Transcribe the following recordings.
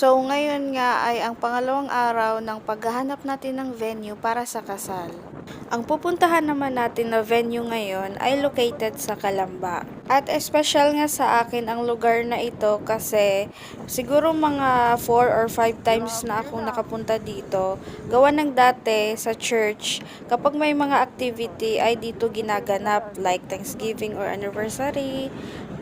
So, ngayon nga ay ang pangalawang araw ng paghahanap natin ng venue para sa kasal. Ang pupuntahan naman natin na venue ngayon ay located sa Kalamba. At special nga sa akin ang lugar na ito kasi siguro mga 4 or 5 times na ako nakapunta dito. Gawa ng dati sa church, kapag may mga activity ay dito ginaganap like Thanksgiving or anniversary,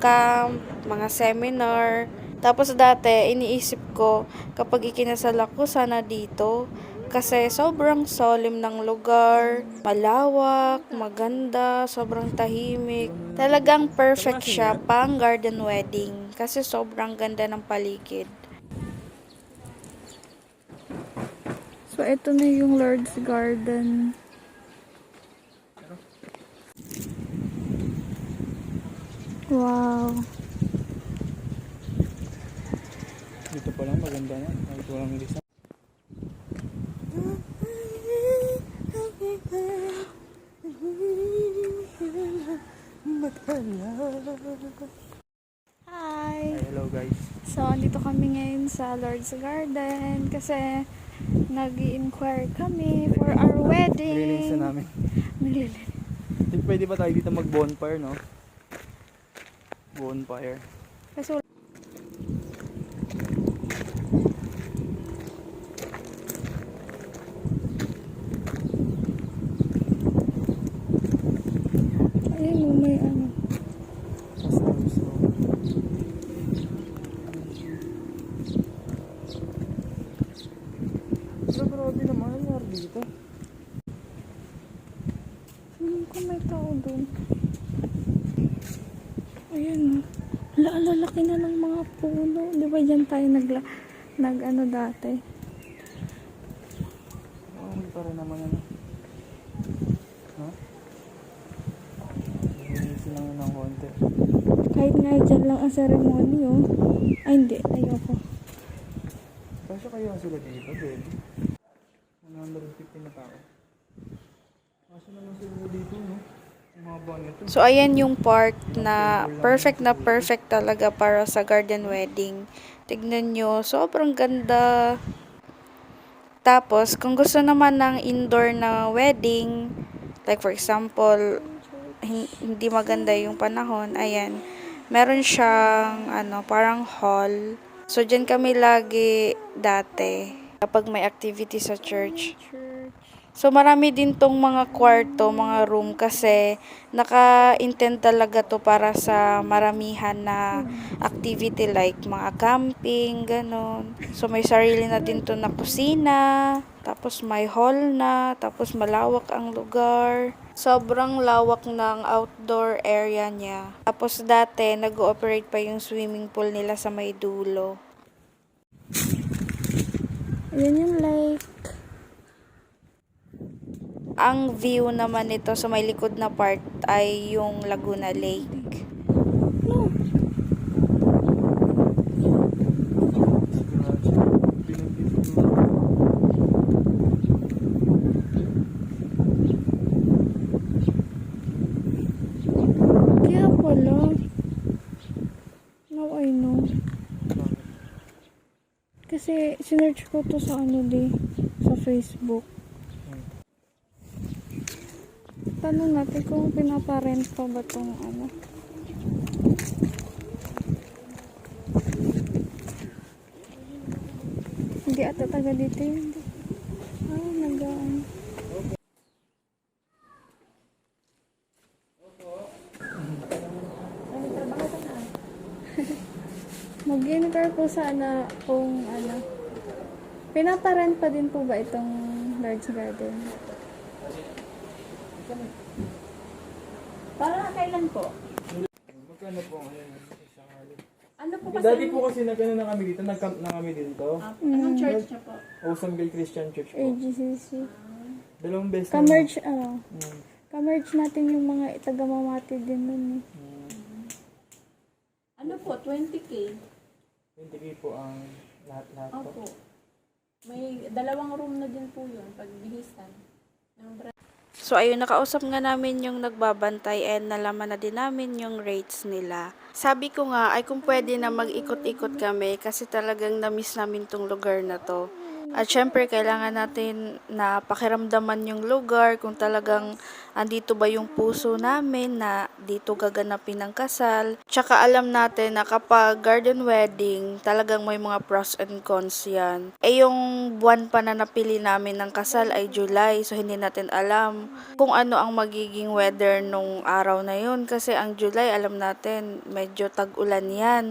camp, mga seminar. Tapos dati, iniisip ko, kapag ikinasal ako, sana dito. Kasi sobrang solemn ng lugar, malawak, maganda, sobrang tahimik. Talagang perfect siya pang garden wedding. Kasi sobrang ganda ng paligid. So, ito na yung Lord's Garden. Wow. Dito pa lang maganda na. Kahit walang design. Hi! Hi, hello guys. So, andito kami ngayon sa Lord's Garden kasi nag inquire kami for our wedding. na namin. Think pwede ba tayo dito mag bonfire, no? Bonfire. Kasi wala- Ayun, oh, may ano. Customs. So, grabe naman. Ano nangyari dito? Feeling ko may tao doon. Ayan o. Ala, ala, laki na ng mga puno. Di ba dyan tayo nagla, nag ano dati? Oh, may para naman ano. No? Release lang ng konti. Kahit nga dyan lang ang ceremony oh. Ay hindi, ayoko. Kasya kayo sila dito, babe. 150 na tao. Kasya naman sila dito, no? So ayan yung part na perfect na perfect talaga para sa garden wedding. Tignan nyo, sobrang ganda. Tapos, kung gusto naman ng indoor na wedding, like for example, hin- hindi maganda yung panahon, ayan, meron siyang, ano, parang hall. So, dyan kami lagi dati kapag may activity sa church. So, marami din tong mga kwarto, mga room kasi naka-intend talaga to para sa maramihan na activity like mga camping, ganon. So, may sarili na din to na kusina, tapos may hall na, tapos malawak ang lugar. Sobrang lawak ng outdoor area niya. Tapos dati, nag-ooperate pa yung swimming pool nila sa may dulo. Ayan yung lake. Ang view naman nito sa may likod na part ay yung Laguna Lake. Kaya pala. Kasi sinerch ko to sa ano di, sa Facebook. Tanong natin kung pinaparent pa ba tong ano. Hindi ata taga dito yun. Hindi. Ah, Mag-inquire po sana kung ano. Pinaparent pa din po ba itong Lord's Garden? Para kailan po? Magkano po ngayon? Ano po kasi? Dati po kasi nagkano na kami dito, nag-camp na kami dito. Ah, anong church niya po? Awesome Bay Christian Church po. AGCC. Dalawang beses na. Kamerge, ano, Mm. kamerge natin yung mga taga-mamati din nun eh. Mm. Ano po? 20k? 20k po ang lahat-lahat po. Opo. May dalawang room na din po yun pag bihisan. Ng bra- So ayun, nakausap nga namin yung nagbabantay and nalaman na din namin yung rates nila. Sabi ko nga ay kung pwede na mag-ikot-ikot kami kasi talagang na-miss namin tong lugar na to. At syempre, kailangan natin na pakiramdaman yung lugar, kung talagang andito ba yung puso namin na dito gaganapin ang kasal. Tsaka alam natin na kapag garden wedding, talagang may mga pros and cons yan. Eh yung buwan pa na napili namin ng kasal ay July, so hindi natin alam kung ano ang magiging weather nung araw na yun. Kasi ang July, alam natin, medyo tag-ulan yan.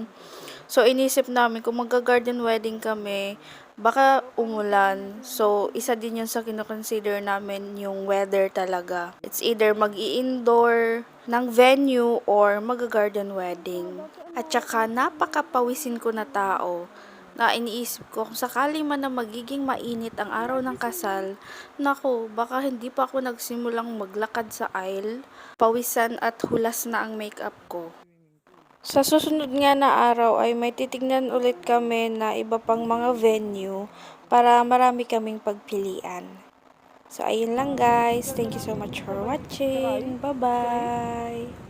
So, inisip namin kung magga-garden wedding kami, baka umulan. So, isa din yun sa kinoconsider namin yung weather talaga. It's either mag indoor ng venue or mag-garden wedding. At saka, napakapawisin ko na tao na iniisip ko kung sakali man na magiging mainit ang araw ng kasal, naku, baka hindi pa ako nagsimulang maglakad sa aisle, pawisan at hulas na ang makeup ko. Sa susunod nga na araw ay may titignan ulit kami na iba pang mga venue para marami kaming pagpilian. So, ayun lang guys. Thank you so much for watching. Bye-bye!